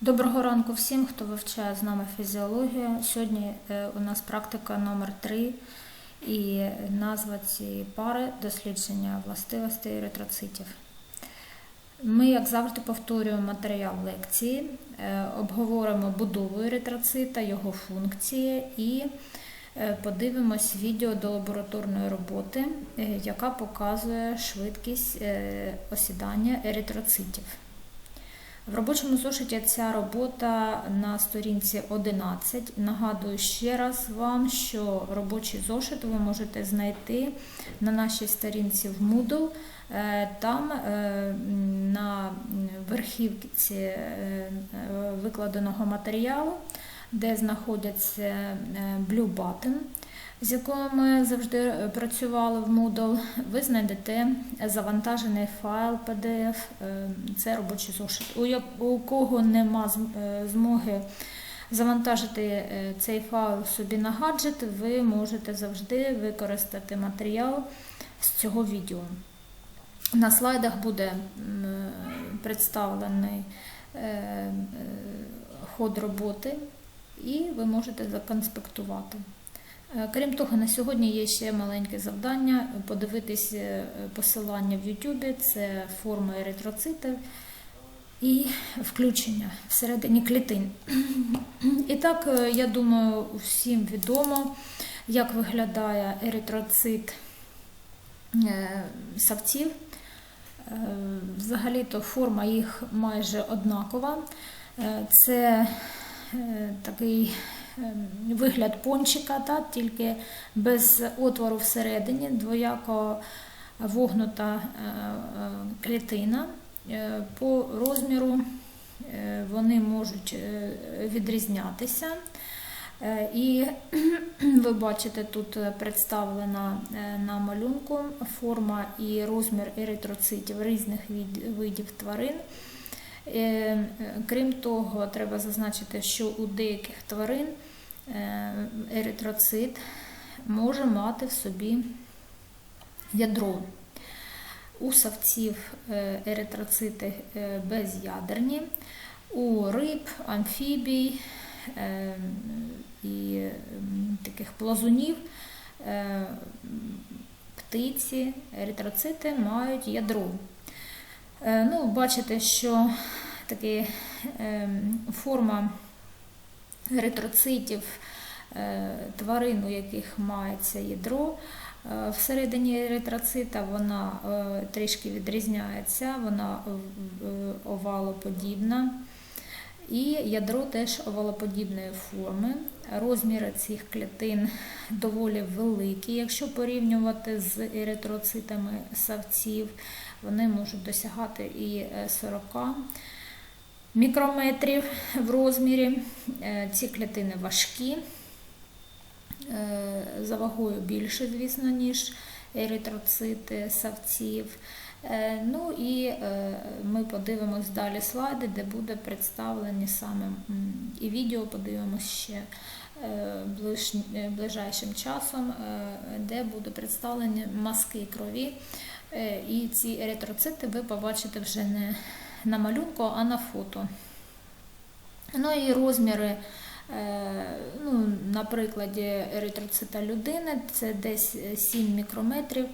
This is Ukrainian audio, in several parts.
Доброго ранку всім, хто вивчає з нами фізіологію. Сьогодні е, у нас практика номер 3 і назва цієї пари дослідження властивостей еритроцитів. Ми, як завжди, повторюємо матеріал лекції, е, обговоримо будову еритроцита, його функції і е, подивимось відео до лабораторної роботи, яка показує швидкість осідання еритроцитів. В робочому зошиті ця робота на сторінці 11. Нагадую ще раз вам, що робочий зошит ви можете знайти на нашій сторінці в Moodle. Е, Там е, на верхівці е, викладеного матеріалу, де знаходяться Blue Button, з якою ми завжди працювали в Moodle, ви знайдете завантажений файл PDF, е, це робочий зошит. У кого нема е, змоги завантажити е, цей файл собі на гаджет, ви можете завжди використати матеріал з цього відео. На слайдах буде е, представлений е, е, ход роботи, і ви можете законспектувати. Е, Крім того, на сьогодні є ще маленьке завдання подивитись е, посилання в YouTube, це форма еритроцитів і включення всередині клітин. І так, е, я думаю, всім відомо, як виглядає еритроцит савців. Взагалі-то форма їх майже однакова. Це такий вигляд пончика, та, тільки без отвору всередині, двояко вогнута е, е, клітина. Е, По розміру вони можуть відрізнятися. І ви бачите, тут представлена на малюнку форма і розмір еритроцитів різних видів тварин. Крім того, треба зазначити, що у деяких тварин еритроцит може мати в собі ядро. У савців е, еритроцити е, безядерні, у риб, амфібій е, і таких плазунів е, птиці, еритроцити мають ядро. Е, Ну, бачите, що такі е, форма еритроцитів е, тварин, у яких мається ядро, е, всередині еритроцита вона е, трішки відрізняється, вона овалоподібна. І ядро теж овалоподібної форми. Розміри цих клітин доволі великі, якщо порівнювати з еритроцитами савців, вони можуть досягати і е, 40 мікрометрів в розмірі. Е, Ці клітини важкі, е, за вагою більше, звісно, ніж еритроцити савців. Е, Ну і ми подивимось далі слайди, де буде представлені саме і відео подивимось ще ближ, ближайшим часом, де буде представлені мазки крові. Е, І ці еритроцити ви побачите вже не на малюнку, а на фото. Ну і розміри, е, ну, на прикладі еритроцита людини, це десь 7 мікрометрів.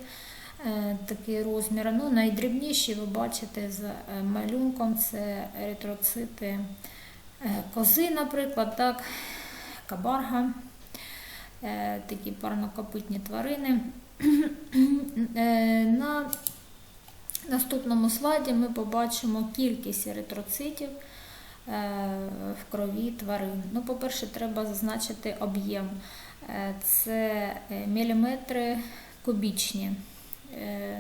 е, Такий розмір. Ну, найдрібніші ви бачите е, малюнком це еритроцити кози, наприклад, так, кабарга, такі парнокопитні тварини. Е, На наступному слайді ми побачимо кількість еритроцитів е, в крові тварин. Ну, по-перше, треба зазначити об'єм. Е, Це міліметри кубічні.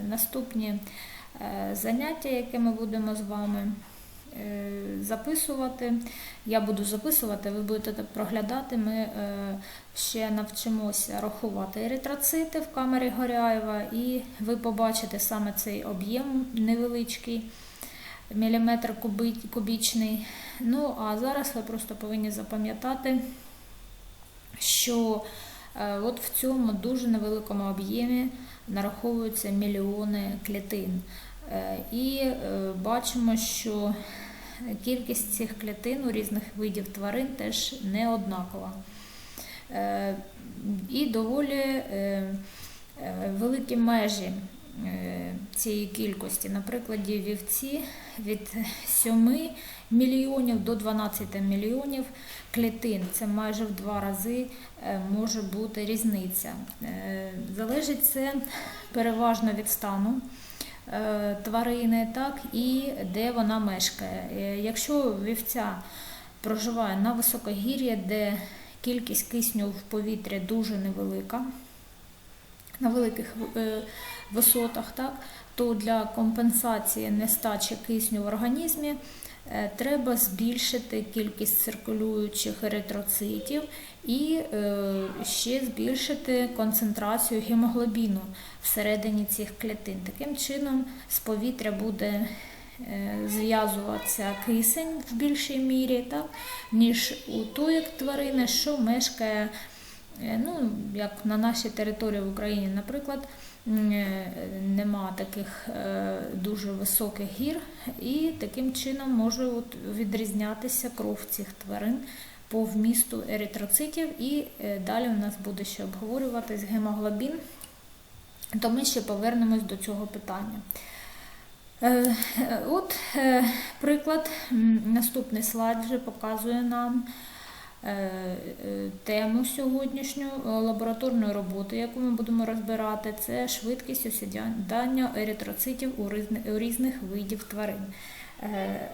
Наступні заняття, яке ми будемо з вами записувати. Я буду записувати, ви будете проглядати. Ми е, ще навчимося рахувати еритроцити в камері Горяєва, і ви побачите саме цей об'єм невеличкий, міліметр кубічний. Ну, а зараз ви просто повинні запам'ятати, що е, от в цьому дуже невеликому об'ємі нараховуються мільйони клітин. Е, І е, бачимо, що кількість цих клітин у різних видів тварин теж не однакова. Е, І доволі великі межі цієї кількості. На прикладі вівці від 7 мільйонів до 12 мільйонів клітин. Це майже в два рази може бути різниця. Залежить це переважно від стану тварини, так і де вона мешкає. Е, Якщо вівця проживає на високогір'ї, де кількість кисню в повітрі дуже невелика, на великих е, висотах, так, то для компенсації нестачі кисню в організмі е, треба збільшити кількість циркулюючих еритроцитів і е, ще збільшити концентрацію гемоглобіну всередині цих клітин. Таким чином з повітря буде е, зв'язуватися кисень в більшій мірі, так, ніж у тої тварини, що мешкає Е, Ну, як на нашій території в Україні, наприклад, е, нема таких е, дуже високих гір, і таким чином може відрізнятися кров цих тварин по вмісту еритроцитів. І е, далі у нас буде ще обговорюватись гемоглобін, то ми ще повернемось до цього питання. Е, е, От е, приклад, наступний слайд вже показує нам е, е, тему сьогоднішню е, лабораторної роботи, яку ми будемо розбирати, це швидкість осідання еритроцитів у різних видів тварин. Е,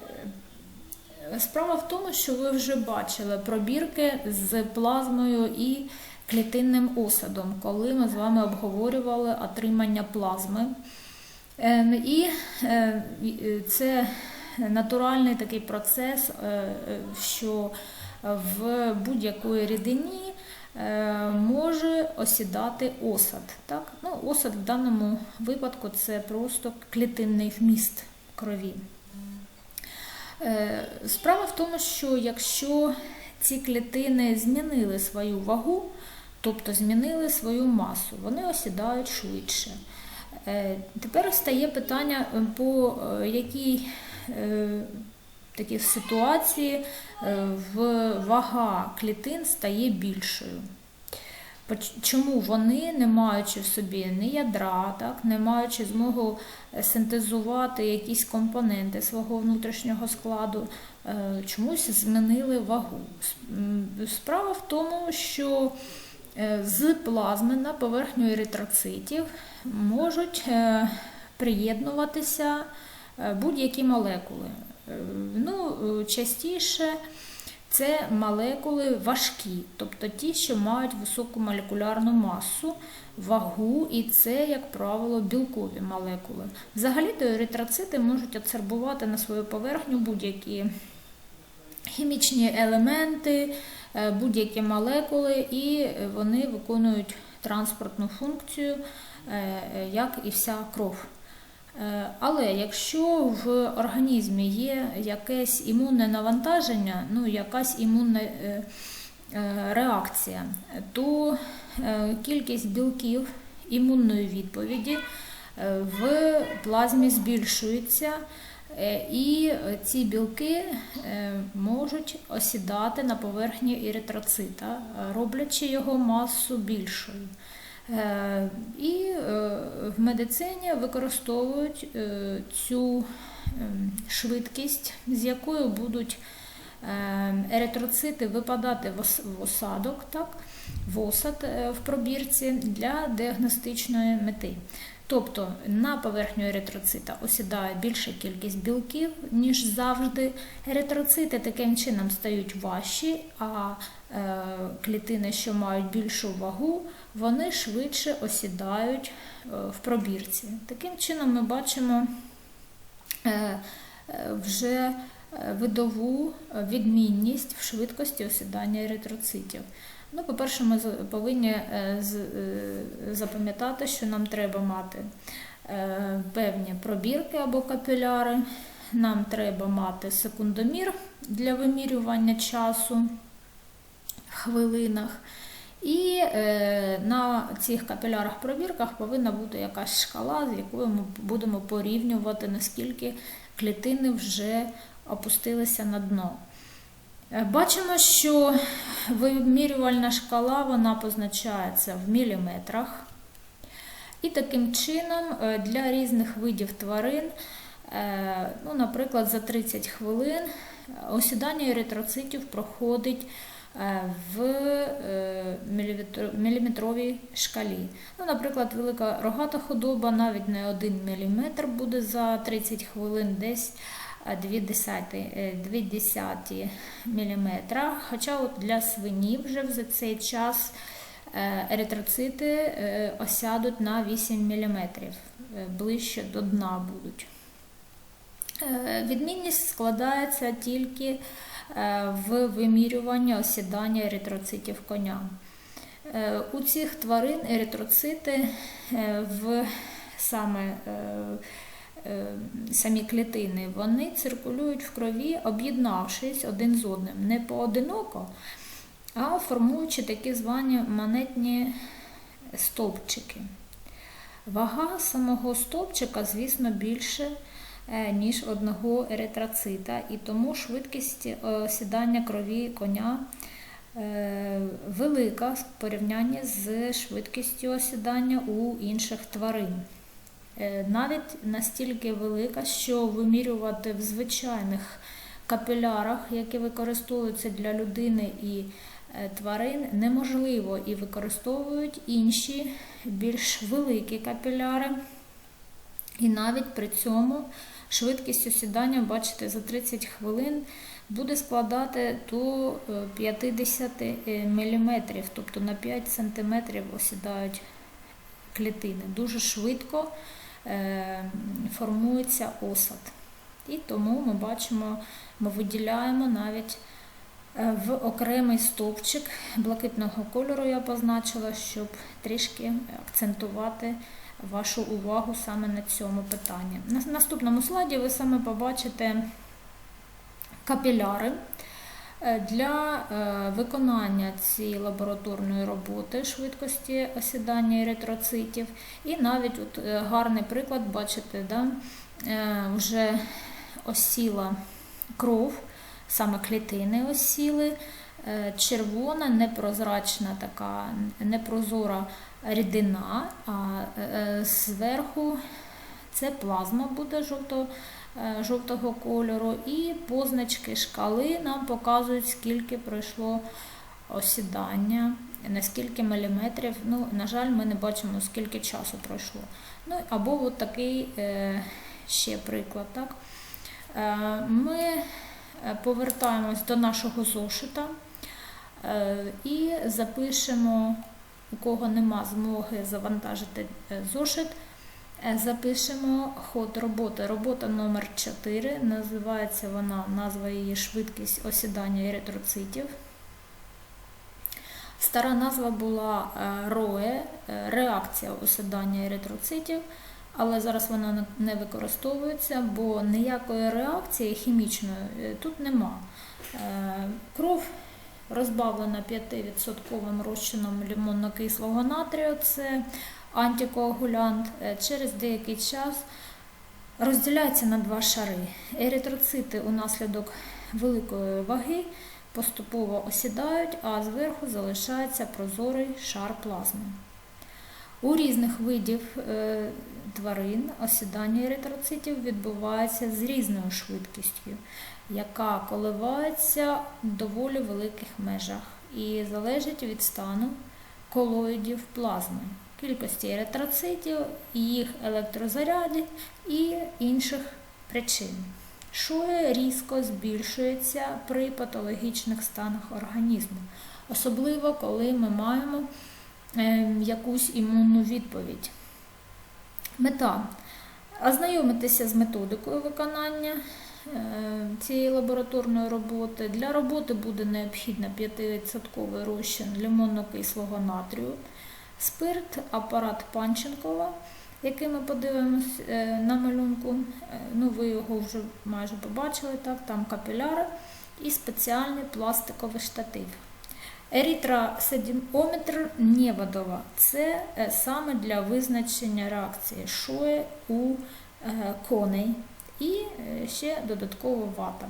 Справа в тому, що ви вже бачили пробірки з плазмою і клітинним осадом, коли ми з вами обговорювали отримання плазми. І е, е, це натуральний такий процес, е, е, що в будь-якої рідині е, може осідати осад. Так? Ну, осад в даному випадку це просто клітинний вміст крові. Е, Справа в тому, що якщо ці клітини змінили свою вагу, тобто змінили свою масу, вони осідають швидше. Е, Тепер стає питання, по якій такій ситуації е, в вага клітин стає більшою. Чому вони, не маючи в собі ні ядра, так, не маючи змогу е, синтезувати якісь компоненти свого внутрішнього складу, е, чомусь змінили вагу. Справа в тому, що з плазми на поверхню еритроцитів можуть приєднуватися будь-які молекули. Е, Ну, е, частіше це молекули важкі, тобто ті, що мають високу молекулярну масу, вагу, і це, як правило, білкові молекули. Взагалі-то еритроцити можуть адсорбувати на свою поверхню будь-які хімічні елементи, е, будь-які молекули, і вони виконують транспортну функцію, як і вся кров. Е, Але якщо в організмі є якесь імунне навантаження, ну якась імунна е, е, реакція, то кількість білків імунної відповіді в плазмі збільшується, і ці білки можуть осідати на поверхні еритроцита, роблячи його масу більшою. Е, І е, в медицині використовують е, цю ем, швидкість, з якою будуть еритроцити випадати в осадок, так, в осад в пробірці для діагностичної мети. Тобто на поверхню еритроцита осідає більша кількість білків, ніж завжди. Еритроцити таким чином стають важчі, а е, клітини, що мають більшу вагу, вони швидше осідають е, в пробірці. Таким чином ми бачимо е, вже видову відмінність в швидкості осідання еритроцитів. Ну, по-перше, ми повинні е, е, запам'ятати, що нам треба мати е, певні пробірки або капіляри. Нам треба мати секундомір для вимірювання часу в хвилинах. І на цих капілярах пробірках повинна бути якась шкала, з якою ми будемо порівнювати, наскільки клітини вже опустилися на дно. Е, Бачимо, що вимірювальна шкала вона позначається в міліметрах. І таким чином е, для різних видів тварин, е, ну, наприклад, за 30 хвилин осідання еритроцитів проходить в міліметровій шкалі. Ну, наприклад, велика рогата худоба навіть не 1 мм буде за 30 хвилин, десь 2 десяти, 2 десяті міліметра. Хоча от для свині вже за цей час е, еритроцити е, осядуть на 8 мм, ближче до дна будуть. Е, Відмінність складається тільки е, в вимірюванні осідання еритроцитів коня. Е, У цих тварин еритроцити е, в саме е, е, самі клітини вони циркулюють в крові, об'єднавшись один з одним, не поодиноко, а формуючи такі звані монетні стовпчики. Вага самого стовпчика, звісно, більше, е, ніж одного еритроцита, і тому швидкість е, осідання крові коня е, велика в порівнянні з швидкістю осідання у інших тварин. Е, Навіть настільки велика, що вимірювати в звичайних капілярах, які використовуються для людини і е, тварин, неможливо і використовують інші більш великі капіляри. І навіть при цьому швидкість осідання, бачите, за 30 хвилин буде складати до е, 50 мм, тобто на 5 см осідають клітини. Дуже швидко е, формується осад. І тому ми бачимо, ми виділяємо навіть е, в окремий стовпчик блакитного кольору я позначила, щоб трішки акцентувати вашу увагу саме на цьому питанні. На наступному слайді ви саме побачите капіляри. Е, Для е, виконання цієї лабораторної роботи швидкості осідання еритроцитів. І навіть от е, гарний приклад, бачите, да, вже осіла кров, саме клітини осіли, червона, непрозрачна така непрозора рідина, а зверху це плазма буде жовто, жовтого кольору, і позначки шкали нам показують, скільки пройшло осідання, на скільки міліметрів. Ну, на жаль, ми не бачимо, скільки часу пройшло. Ну, або от такий е, ще приклад. Так? Е, Ми е, повертаємось до нашого зошита е, і запишемо, у кого нема змоги завантажити е, зошит. Е, Запишемо ход роботи. Робота номер 4 називається вона, назва її швидкість осідання еритроцитів. Стара назва була е, РОЕ, е, реакція осідання еритроцитів, але зараз вона не- використовується, бо ніякої реакції хімічної тут нема. Кров розбавлена 5% розчином лимонно-кислого натрію, це антикоагулянт, е, через деякий час розділяється на два шари. Еритроцити унаслідок великої ваги поступово осідають, а зверху залишається прозорий шар плазми. У різних видів е, тварин осідання еритроцитів відбувається з різною швидкістю, яка коливається в доволі великих межах і залежить від стану колоїдів плазми, кількості еритроцитів, їх електрозарядів і інших причин. Шоє різко збільшується при патологічних станах організму, особливо коли ми маємо е, якусь імунну відповідь. Мета ознайомитися з методикою виконання е, цієї лабораторної роботи. Для роботи буде необхідно 5% розчин лимонно-кислого натрію, спирт, апарат Панченкова, який ми подивимось е, на малюнку. Е, Ну, ви його вже майже побачили, так, там капіляри і спеціальний пластиковий штатив. Еритроседіометр неводова це е, саме для визначення реакції шої у коней і ще додатково вата.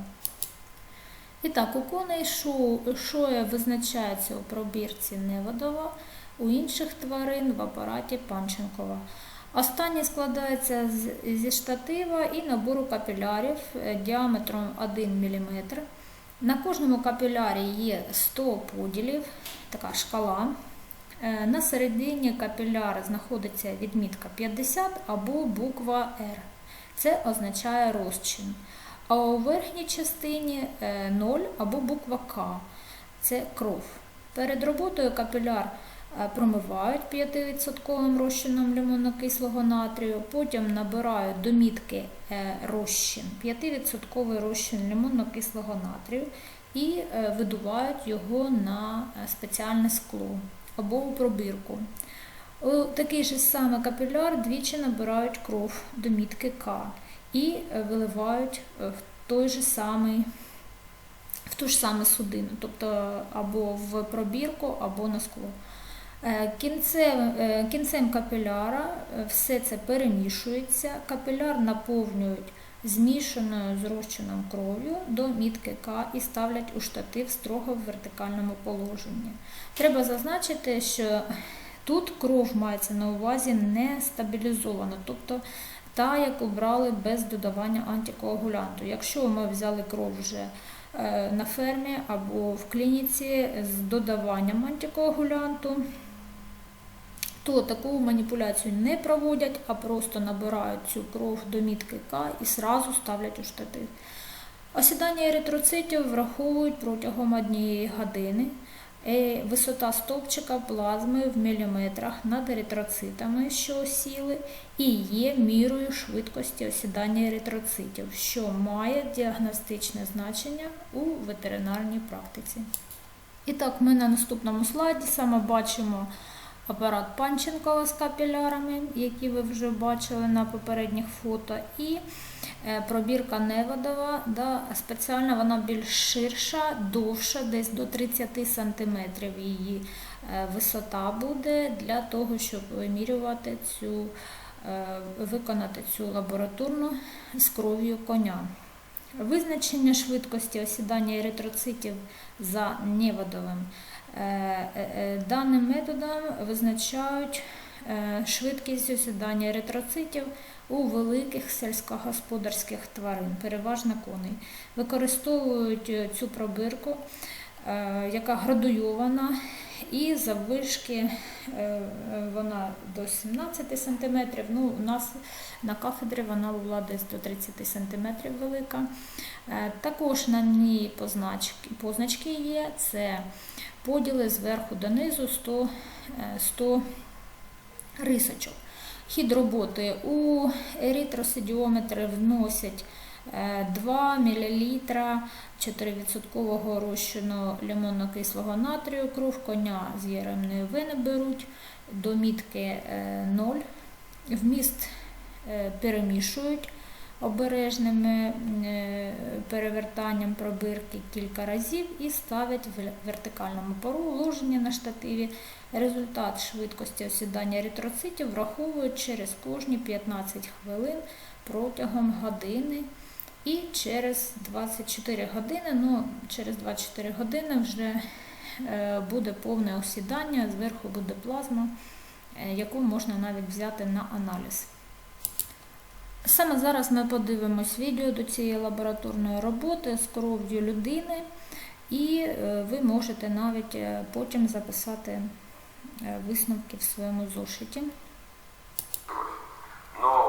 І так, у коней шо, шоя визначається у пробірці Неводова, у інших тварин в апараті Панченкова. Останній складається зі штатива і набору капілярів е, діаметром 1 мм. На кожному капілярі є 100 поділів, така шкала. Е, на середині капіляра знаходиться відмітка 50 або буква R. Це означає розчин. А у верхній частині 0 е, або буква К це кров. Перед роботою капіляр промивають 5% розчином лимонно-кислого натрію, потім набирають до мітки розчин, 5% розчин лимонно-кислого натрію і видувають його на спеціальне скло або у пробірку. У такий же саме капіляр двічі набирають кров до мітки К і е, виливають е, в той же самий, в ту ж саму судину, тобто або в пробірку, або на скло. Е, кінцем кінцем капіляра все це перемішується, капіляр наповнюють змішаною з розчином кров'ю до мітки К і ставлять у штатив строго в вертикальному положенні. Треба зазначити, що тут кров мається на увазі не стабілізована, тобто та, яку брали без додавання антикоагулянту. Якщо ми взяли кров вже е, на фермі або в клініці з додаванням антикоагулянту, то таку маніпуляцію не проводять, а просто набирають цю кров до мітки К і сразу ставлять у штатив. Осідання еритроцитів враховують протягом однієї години. Е, висота стовпчика плазми в міліметрах над еритроцитами, що осіли, і є мірою швидкості осідання еритроцитів, що має діагностичне значення у ветеринарній практиці. І так, ми на наступному слайді саме бачимо апарат Панченкова з капілярами, які ви вже бачили на попередніх фото, і е, пробірка Неводова, да, спеціальна вона більш ширша, довша, десь до 30 см її е, висота буде для того, щоб вимірювати цю, е, виконати цю лабораторну з кров'ю коня. Визначення швидкості осідання еритроцитів за неводовим даним методом визначають швидкість осідання еритроцитів у великих сільськогосподарських тварин, переважно коней. Використовують цю пробирку, яка градуйована, і заввишки вона до 17 см. Ну, У нас на кафедрі вона була десь до 30 см велика. Також на ній позначки є. Це поділи зверху донизу 100 100 е, рисочок. Хід роботи. У ерітросидіометри вносять 2 мл 4% розчину лимонно-кислого натрію, кров коня з єремної вини беруть, до мітки 0, е, вміст е, перемішують обережними е, перевертанням пробирки кілька разів і ставлять в вертикальному положенні на штативі. Результат швидкості осідання еритроцитів враховують через кожні 15 хвилин протягом години. І через 24 години, ну, через 24 години вже е, буде повне осідання, зверху буде плазма, е, яку можна навіть взяти на аналіз. Саме зараз ми подивимось відео до цієї лабораторної роботи з кров'ю людини, і е, ви можете навіть е, потім записати е, висновки в своєму зошиті. соединенный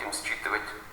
час мы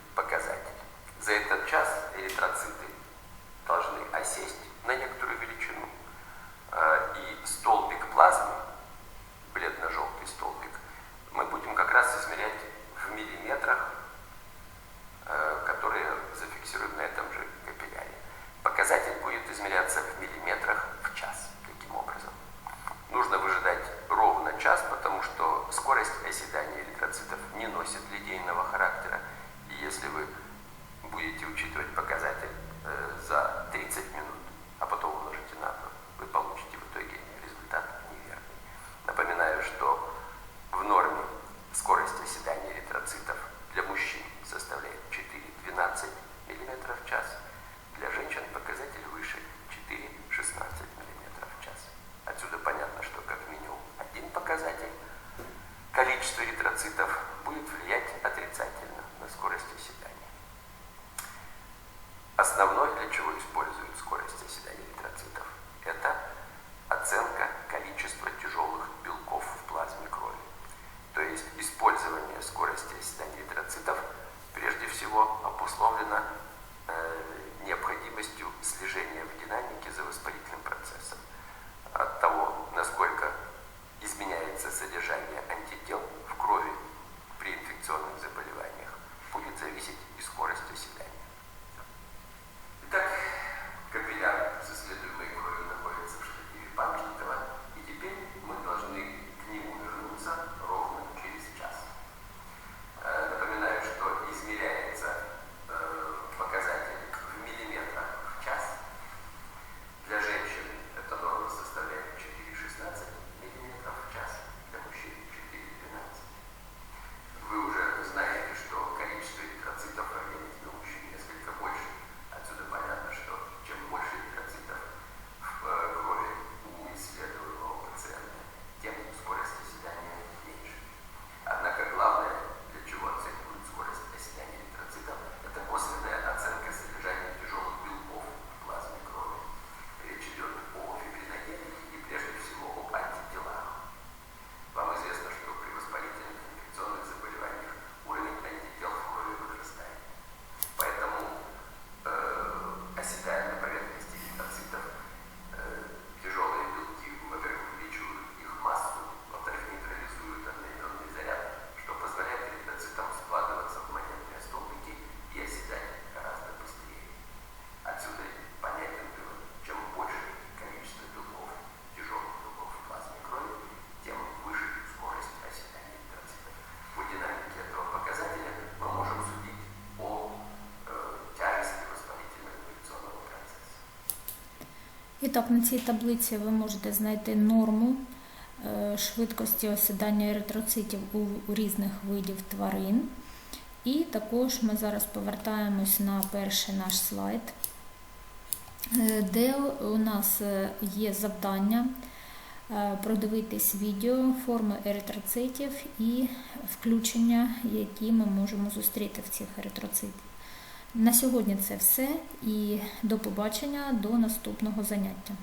І так, на цій таблиці ви можете знайти норму е, швидкості осідання еритроцитів у різних видів тварин. І також ми зараз повертаємось на перший наш слайд, е, де у нас е, є завдання продивитись відео форми еритроцитів і включення, які ми можемо зустріти в цих еритроцитах. На сьогодні це все і до побачення до наступного заняття.